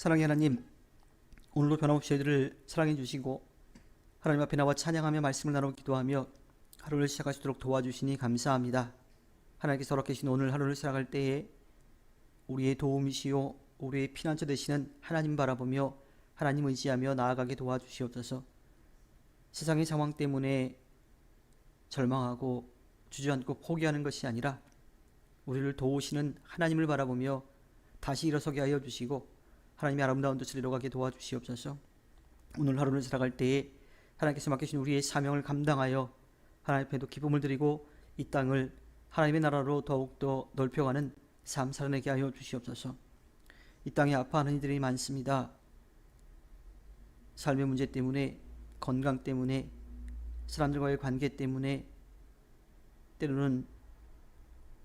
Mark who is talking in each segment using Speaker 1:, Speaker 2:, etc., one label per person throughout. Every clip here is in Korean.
Speaker 1: 사랑의 하나님, 오늘도 변함없이 저희들을 사랑해 주시고 하나님 앞에 나와 찬양하며 말씀을 나누고 기도하며 하루를 시작할 수 있도록 도와주시니 감사합니다. 하나님께서 허락하신 오늘 하루를 살아갈 때에 우리의 도움이시요 우리의 피난처 되시는 하나님 바라보며 하나님 의지하며 나아가게 도와주시옵소서. 세상의 상황 때문에 절망하고 주저앉고 포기하는 것이 아니라 우리를 도우시는 하나님을 바라보며 다시 일어서게 하여 주시고 하나님의 아름다운 뜻을 이뤄가게 도와주시옵소서. 오늘 하루를 살아갈 때에 하나님께서 맡기신 우리의 사명을 감당하여 하나님 앞에도 기쁨을 드리고 이 땅을 하나님의 나라로 더욱더 넓혀가는 삶 살아내게 하여 주시옵소서. 이 땅에 아파하는 이들이 많습니다. 삶의 문제 때문에 건강 때문에 사람들과의 관계 때문에 때로는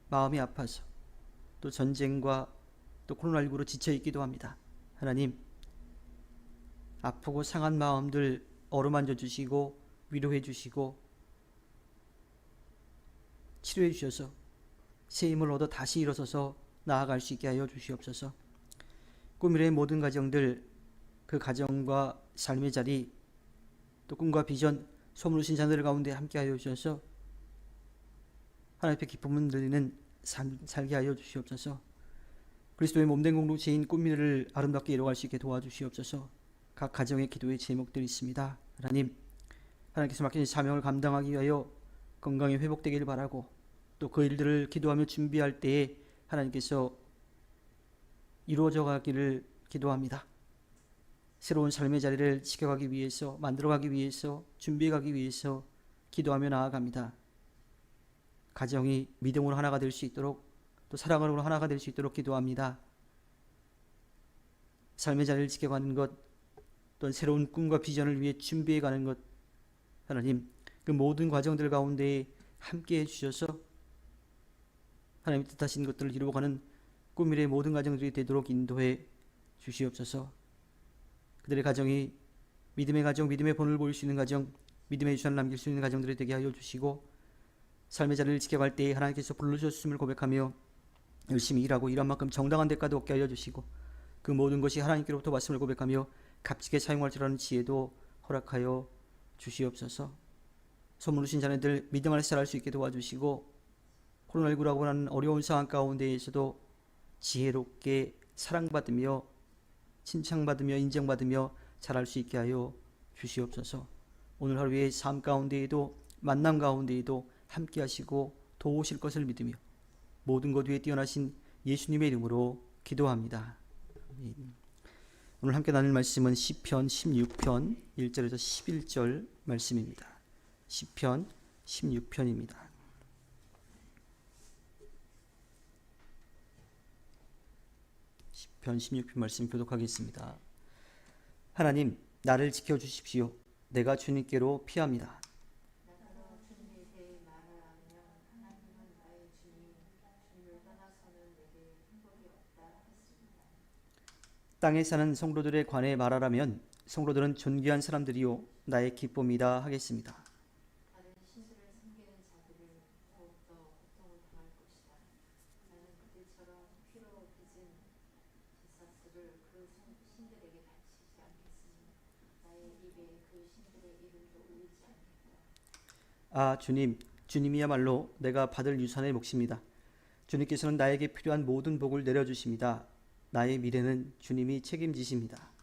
Speaker 1: 마음이 아파서 또 전쟁과 또 코로나19로 지쳐 있기도 합니다. 하나님 아프고 상한 마음들 어루만져 주시고 위로해 주시고 치료해 주셔서 새 힘을 얻어 다시 일어서서 나아갈 수 있게 하여 주시옵소서. 꿈미래의 모든 가정들 그 가정과 삶의 자리 또 꿈과 비전 소문으신 자들 가운데 함께 하여 주셔서 하나님 앞에 기쁨을 들리는 삶 살게 하여 주시옵소서. 그리스도의 몸된 공동체인 꿈미래를 아름답게 이뤄갈 수 있게 도와주시옵소서. 각 가정의 기도의 제목들이 있습니다. 하나님, 하나님께서 맡기신 사명을 감당하기 위하여 건강이 회복되기를 바라고 또 그 일들을 기도하며 준비할 때에 하나님께서 이루어져 가기를 기도합니다. 새로운 삶의 자리를 지켜가기 위해서 만들어가기 위해서 준비해가기 위해서 기도하며 나아갑니다. 가정이 믿음으로 하나가 될 수 있도록 또 사랑으로 하나가 될 수 있도록 기도합니다. 삶의 자리를 지켜가는 것, 또 새로운 꿈과 비전을 위해 준비해가는 것, 하나님 그 모든 과정들 가운데 함께 해주셔서 하나님 뜻하신 것들을 이루어가는 꿈미래의 모든 가정들이 되도록 인도해 주시옵소서. 그들의 가정이 믿음의 가정, 믿음의 본을 보일 수 있는 가정, 믿음의 유산을 남길 수 있는 가정들이 되게 하여 주시고 삶의 자리를 지켜갈 때에 하나님께서 불러주셨음을 고백하며 열심히 일하고 일한 만큼 정당한 대가도 얻게 하여 주시고 그 모든 것이 하나님께로부터 말씀을 고백하며 값지게 사용할 줄 아는 지혜도 허락하여 주시옵소서. 소문으신 자네들 믿음 안에서 자랄 수 있게 도와주시고 코로나19라고 하는 어려운 상황 가운데에서도 지혜롭게 사랑받으며 칭찬받으며 인정받으며 자랄 수 있게 하여 주시옵소서. 오늘 하루의 삶 가운데에도 만남 가운데에도 함께 하시고 도우실 것을 믿으며 모든 것 위에 뛰어나신 예수님의 이름으로 기도합니다. 아멘. 오늘 함께 나눌 말씀은 시편 16편 1절에서 11절 말씀입니다. 시편 16편입니다. 시편 16편 말씀 교독하겠습니다. 하나님 나를 지켜 주십시오. 내가 주님께로 피합니다.
Speaker 2: 나가서 주님에 대해 말하며 하나님은 나의 주님, 주님을 떠나서는 내게 행복이 없다 했습니다.
Speaker 1: 땅에 사는 성도들에 관해 말하라면 성도들은 존귀한 사람들이요 나의 기쁨이다 하겠습니다. 아 주님 주님이야말로 내가 받을 유산의 몫입니다. 주님께서는 나에게 필요한 모든 복을 내려주십니다. 나의 미래는 주님이 책임지십니다.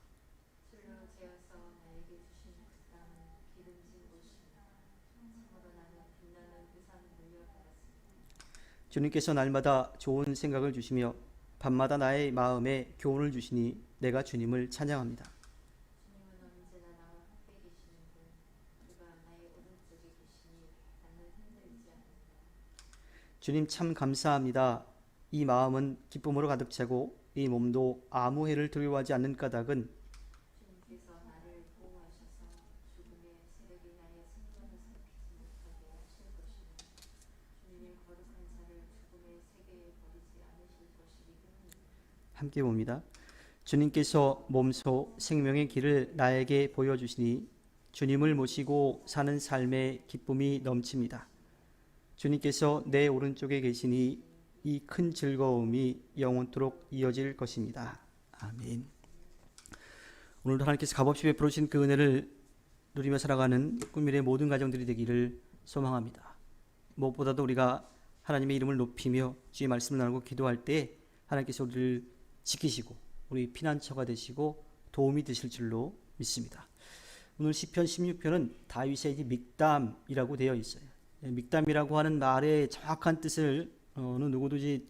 Speaker 1: 주님께서 날마다 좋은 생각을 주시며 밤마다 나의 마음에 교훈을 주시니 내가 주님을 찬양합니다.
Speaker 2: 주님은 언제나 나와 함께 계시는 분, 그가 나의 오른쪽에 계시니 나는 흔들리지 않는다.
Speaker 1: 주님 참 감사합니다. 이 마음은 기쁨으로 가득 차고 이 몸도 아무 해를 두려워하지 않는 까닭은. 함께 봅니다. 주님께서 몸소 생명의 길을 나에게 보여주시니 주님을 모시고 사는 삶의 기쁨이 넘칩니다. 주님께서 내 오른쪽에 계시니 이 큰 즐거움이 영원토록 이어질 것입니다. 아멘. 오늘도 하나님께서 값없이 베풀으신 그 은혜를 누리며 살아가는 꿈미래 모든 가정들이 되기를 소망합니다. 무엇보다도 우리가 하나님의 이름을 높이며 주의 말씀을 나누고 기도할 때 하나님께서 우리를 지키시고 우리 피난처가 되시고 도움이 되실 줄로 믿습니다. 오늘 시편 16편은 다윗의 믹담이라고 되어 있어요. 예, 믹담이라고 하는 말의 정확한 뜻을 어느 이제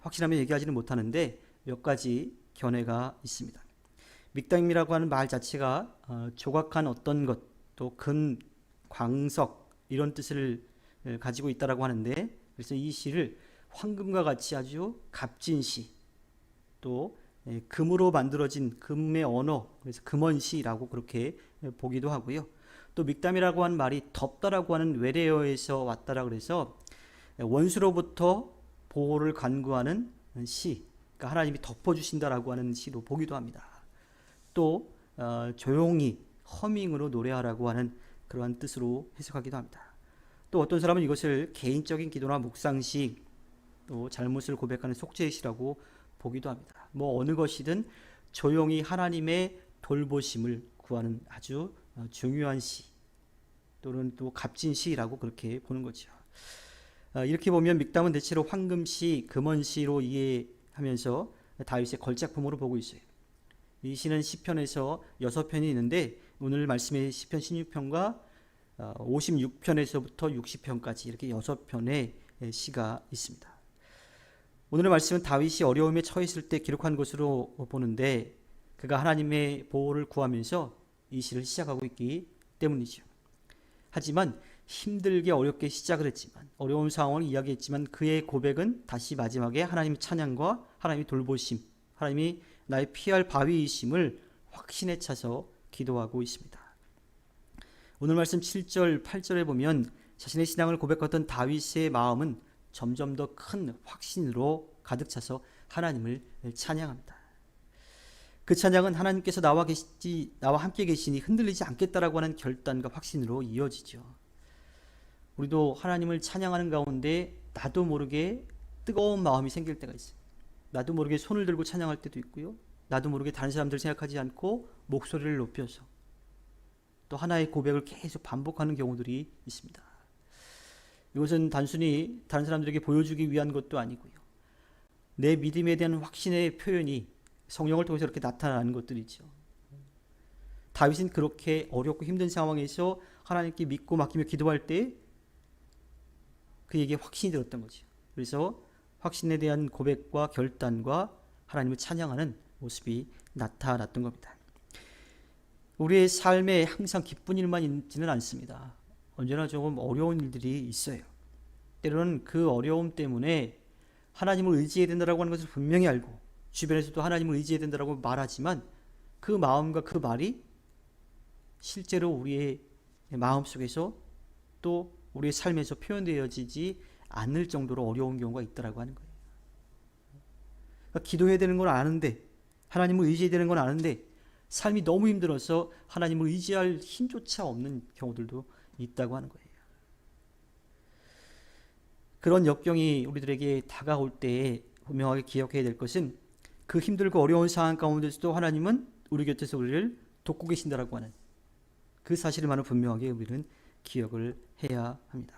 Speaker 1: 확실하게 얘기하지는 못하는데 몇 가지 견해가 있습니다. 믹담이라고 하는 말 자체가 어, 조각한 어떤 것, 또 근, 광석 이런 뜻을 에, 가지고 있다라고 하는데 그래서 이 시를 황금과 같이 아주 값진 시, 또 에, 금으로 만들어진 금의 언어, 그래서 금원시라고 그렇게 에, 보기도 하고요. 또 믹담이라고 하는 말이 덥다라고 하는 외래어에서 왔다라 그래서 에, 원수로부터 보호를 간구하는 시, 그러니까 하나님이 덮어주신다라고 하는 시로 보기도 합니다. 또 어, 조용히 허밍으로 노래하라고 하는 그러한 뜻으로 해석하기도 합니다. 또 어떤 사람은 이것을 개인적인 기도나 묵상시 또 잘못을 고백하는 속죄시라고 보기도 합니다. 뭐 어느 것이든 조용히 하나님의 돌보심을 구하는 아주 어, 중요한 시 또는 또 값진 시라고 그렇게 보는 거죠. 어, 이렇게 보면 믹담은 대체로 황금시, 금원시로 이해하면서 다윗의 걸작품으로 보고 있어요. 이 시는 시편에서 여섯 편이 있는데 오늘 말씀의 시편 16편과 56편에서부터 60편까지 이렇게 여섯 편의 시가 있습니다. 오늘의 말씀은 다윗이 어려움에 처했을 때 기록한 것으로 보는데 그가 하나님의 보호를 구하면서 이 시를 시작하고 있기 때문이죠. 하지만 힘들게 어렵게 시작을 했지만 어려운 상황을 이야기했지만 그의 고백은 다시 마지막에 하나님의 찬양과 하나님의 돌보심, 하나님이 나의 피할 바위이심을 확신에 차서 기도하고 있습니다. 오늘 말씀 7절, 8절에 보면 자신의 신앙을 고백했던 다윗의 마음은 점점 더 큰 확신으로 가득 차서 하나님을 찬양합니다. 그 찬양은 하나님께서 나와 계시지 나와 함께 계시니 흔들리지 않겠다라고 하는 결단과 확신으로 이어지죠. 우리도 하나님을 찬양하는 가운데 나도 모르게 뜨거운 마음이 생길 때가 있어요. 나도 모르게 손을 들고 찬양할 때도 있고요. 나도 모르게 다른 사람들 생각하지 않고 목소리를 높여서 또 하나의 고백을 계속 반복하는 경우들이 있습니다. 이것은 단순히 다른 사람들에게 보여주기 위한 것도 아니고요. 내 믿음에 대한 확신의 표현이 성령을 통해서 이렇게 나타나는 것들이죠. 다윗은 그렇게 어렵고 힘든 상황에서 하나님께 믿고 맡기며 기도할 때 그에게 확신이 들었던 거죠. 그래서 확신에 대한 고백과 결단과 하나님을 찬양하는 모습이 나타났던 겁니다. 우리의 삶에 항상 기쁜 일만 있지는 않습니다. 언제나 조금 어려운 일들이 있어요. 때로는 그 어려움 때문에 하나님을 의지해야 된다고 하는 것을 분명히 알고 주변에서도 하나님을 의지해야 된다고 말하지만 그 마음과 그 말이 실제로 우리의 마음 속에서 또 우리의 삶에서 표현되어지지 않을 정도로 어려운 경우가 있다라고 하는 거예요. 그러니까 기도해야 되는 건 아는데 하나님을 의지해야 되는 건 아는데 삶이 너무 힘들어서 하나님을 의지할 힘조차 없는 경우들도 있다고 하는 거예요. 그런 역경이 우리들에게 다가올 때 분명하게 기억해야 될 것은 그 힘들고 어려운 상황 가운데서도 하나님은 우리 곁에서 우리를 돕고 계신다라고 하는 그 사실만은 분명하게 우리는 기억을 해야 합니다.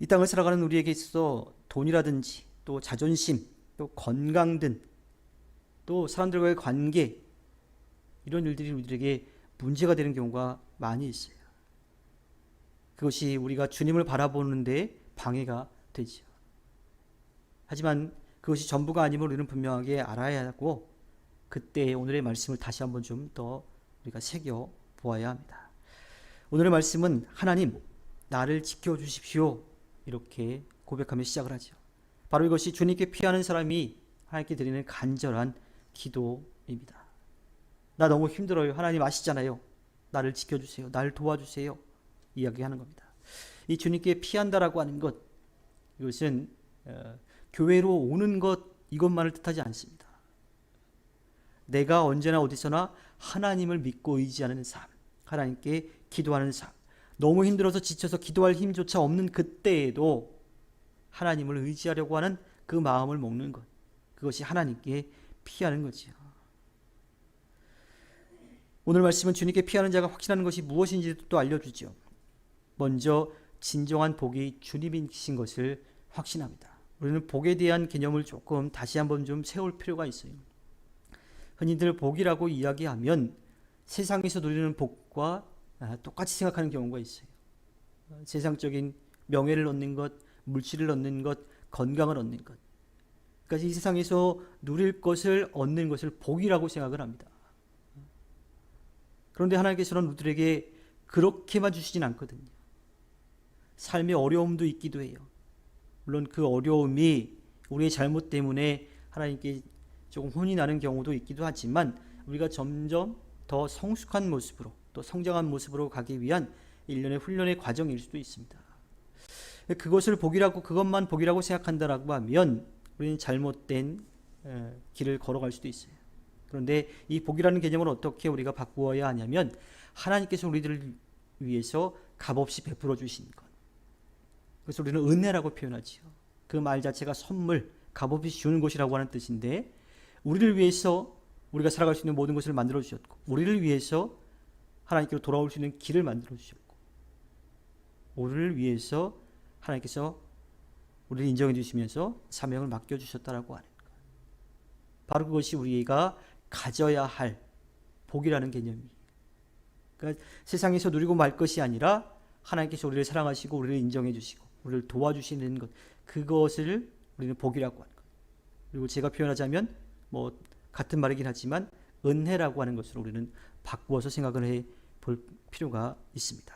Speaker 1: 이 땅을 살아가는 우리에게 있어서 돈이라든지 또 자존심, 또 건강 등 또 사람들과의 관계 이런 일들이 우리들에게 문제가 되는 경우가 많이 있어요. 그것이 우리가 주님을 바라보는데 방해가 되죠. 하지만 그것이 전부가 아님을 우리는 분명하게 알아야 하고 그때 오늘의 말씀을 다시 한번 좀 더 우리가 새겨 보아야 합니다. 오늘의 말씀은 하나님 나를 지켜 주십시오 이렇게 고백하며 시작을 하죠. 바로 이것이 주님께 피하는 사람이 하나님께 드리는 간절한 기도입니다. 나 너무 힘들어요. 하나님 아시잖아요. 나를 지켜 주세요. 나를 도와주세요. 이야기하는 겁니다. 이 주님께 피한다라고 하는 것 이것은 어, 교회로 오는 것 이것만을 뜻하지 않습니다. 내가 언제나 어디서나 하나님을 믿고 의지하는 삶, 하나님께 기도하는 삶. 너무 힘들어서 지쳐서 기도할 힘조차 없는 그때에도 하나님을 의지하려고 하는 그 마음을 먹는 것. 그것이 하나님께 피하는 거지요. 오늘 말씀은 주님께 피하는 자가 확신하는 것이 무엇인지도 또 알려주죠. 먼저 진정한 복이 주님이신 것을 확신합니다. 우리는 복에 대한 개념을 조금 다시 한번 좀 세울 필요가 있어요. 흔히들 복이라고 이야기하면 세상에서 누리는 복과 아, 똑같이 생각하는 경우가 있어요. 어, 세상적인 명예를 얻는 것, 물질을 얻는 것, 건강을 얻는 것. 그러니까 이 세상에서 누릴 것을 얻는 것을 복이라고 생각을 합니다. 그런데 하나님께서는 우리들에게 그렇게만 주시진 않거든요. 삶의 어려움도 있기도 해요. 물론 그 어려움이 우리의 잘못 때문에 하나님께 조금 혼이 나는 경우도 있기도 하지만 우리가 점점 더 성숙한 모습으로 또 성장한 모습으로 가기 위한 일련의 훈련의 과정일 수도 있습니다. 그것을 복이라고 그것만 복이라고 생각한다라고 하면 우리는 잘못된 에, 길을 걸어갈 수도 있어요. 그런데 이 복이라는 개념을 어떻게 우리가 바꾸어야 하냐면 하나님께서 우리들을 위해서 값없이 베풀어 주신 것. 그래서 우리는 은혜라고 표현하지요. 그 말 자체가 선물, 값없이 주는 것이라고 하는 뜻인데 우리를 위해서 우리가 살아갈 수 있는 모든 것을 만들어 주셨고 우리를 위해서 하나님께로 돌아올 수 있는 길을 만들어 주셨고 우리를 위해서 하나님께서 우리를 인정해 주시면서 사명을 맡겨 주셨다라고 하는 것. 바로 그것이 우리가 가져야 할 복이라는 개념이. 그러니까 세상에서 누리고 말 것이 아니라 하나님께서 우리를 사랑하시고 우리를 인정해 주시고 우리를 도와주시는 것 그것을 우리는 복이라고 하는 것. 그리고 제가 표현하자면 뭐 같은 말이긴 하지만 은혜라고 하는 것을 우리는 바꾸어서 생각을 해 볼 필요가 있습니다.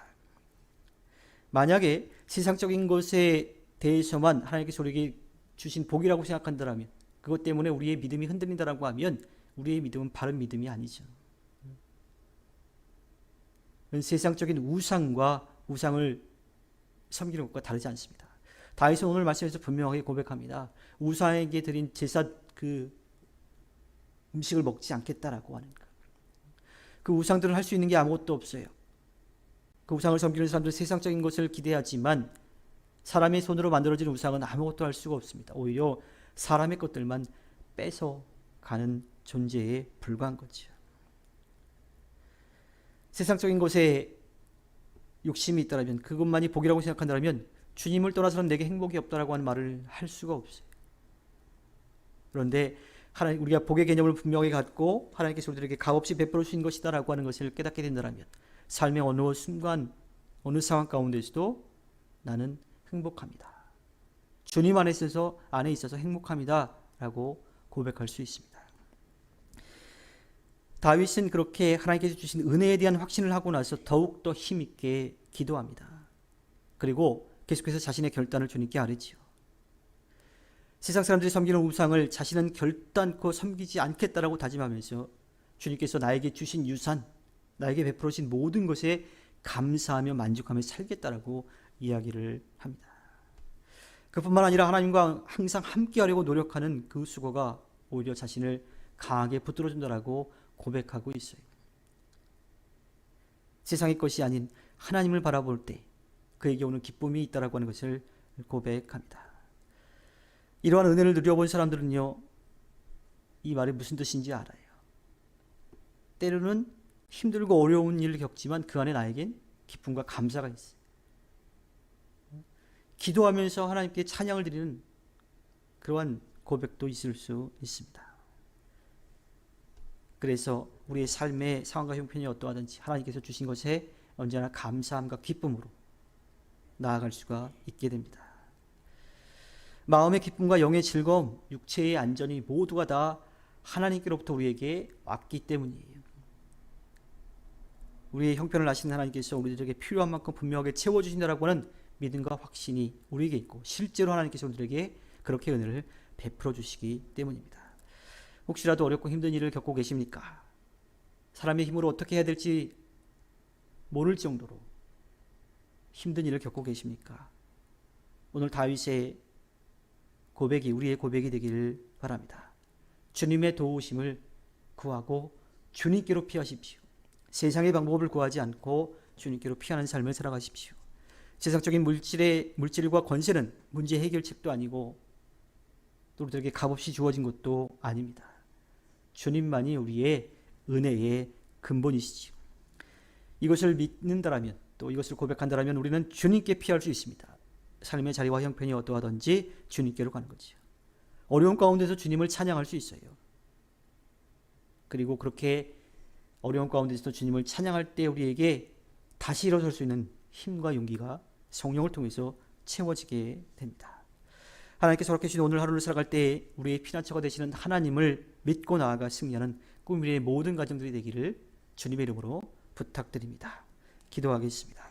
Speaker 1: 만약에 세상적인 것에 대해서만 하나님께서 우리에게 주신 복이라고 생각한다면 그것 때문에 우리의 믿음이 흔들린다라고 하면 우리의 믿음은 바른 믿음이 아니죠. 세상적인 우상과 우상을 섬기는 것과 다르지 않습니다. 다윗은 오늘 말씀에서 분명하게 고백합니다. 우상에게 드린 제사 그 음식을 먹지 않겠다라고 하는 것. 그 우상들은 할 수 있는 게 아무것도 없어요. 그 우상을 섬기는 사람들은 세상적인 것을 기대하지만 사람의 손으로 만들어진 우상은 아무것도 할 수가 없습니다. 오히려 사람의 것들만 뺏어 가는 존재에 불과한 거죠. 세상적인 것에 욕심이 있다면 그것만이 복이라고 생각한다면 주님을 떠나서는 내게 행복이 없다라고 하는 말을 할 수가 없어요. 그런데 하나님 우리가 복의 개념을 분명히 갖고 하나님께서 우리들에게 값없이 베풀어 주신 것이다라고 하는 것을 깨닫게 된다면 삶의 어느 순간 어느 상황 가운데서도 나는 행복합니다. 주님 안에 있어서 안에 있어서 행복합니다라고 고백할 수 있습니다. 다윗은 그렇게 하나님께서 주신 은혜에 대한 확신을 하고 나서 더욱 더 힘있게 기도합니다. 그리고 계속해서 자신의 결단을 주님께 아뢰지요. 세상 사람들이 섬기는 우상을 자신은 결단코 섬기지 않겠다라고 다짐하면서 주님께서 나에게 주신 유산, 나에게 베풀어 주신 모든 것에 감사하며 만족하며 살겠다라고 이야기를 합니다. 그뿐만 아니라 하나님과 항상 함께하려고 노력하는 그 수고가 오히려 자신을 강하게 붙들어준다라고 고백하고 있어요. 세상의 것이 아닌 하나님을 바라볼 때 그에게 오는 기쁨이 있다라고 하는 것을 고백합니다. 이러한 은혜를 누려본 사람들은요, 이 말이 무슨 뜻인지 알아요. 때로는 힘들고 어려운 일을 겪지만 그 안에 나에겐 기쁨과 감사가 있어요. 기도하면서 하나님께 찬양을 드리는 그러한 고백도 있을 수 있습니다. 그래서 우리의 삶의 상황과 형편이 어떠하든지 하나님께서 주신 것에 언제나 감사함과 기쁨으로 나아갈 수가 있게 됩니다. 마음의 기쁨과 영의 즐거움, 육체의 안전이 모두가 다 하나님께로부터 우리에게 왔기 때문이에요. 우리의 형편을 아시는 하나님께서 우리들에게 필요한 만큼 분명하게 채워주신다라고 하는 믿음과 확신이 우리에게 있고 실제로 하나님께서 우리들에게 그렇게 은혜를 베풀어 주시기 때문입니다. 혹시라도 어렵고 힘든 일을 겪고 계십니까? 사람의 힘으로 어떻게 해야 될지 모를 정도로 힘든 일을 겪고 계십니까? 오늘 다윗의 고백이 우리의 고백이 되기를 바랍니다. 주님의 도우심을 구하고 주님께로 피하십시오. 세상의 방법을 구하지 않고 주님께로 피하는 삶을 살아가십시오. 세상적인 물질의 물질과 권세는 문제 해결책도 아니고 또 우리들에게 값없이 주어진 것도 아닙니다. 주님만이 우리의 은혜의 근본이시지요. 이것을 믿는다라면 또 이것을 고백한다라면 우리는 주님께 피할 수 있습니다. 삶의 자리와 형편이 어떠하든지 주님께로 가는 거지요. 어려운 가운데서 주님을 찬양할 수 있어요. 그리고 그렇게 어려운 가운데서도 주님을 찬양할 때 우리에게 다시 일어설 수 있는 힘과 용기가 성령을 통해서 채워지게 됩니다. 하나님께서 허락해 주신 오늘 하루를 살아갈 때 우리의 피난처가 되시는 하나님을 믿고 나아가 승리하는 꿈미래의 모든 가정들이 되기를 주님의 이름으로 부탁드립니다. 기도하겠습니다.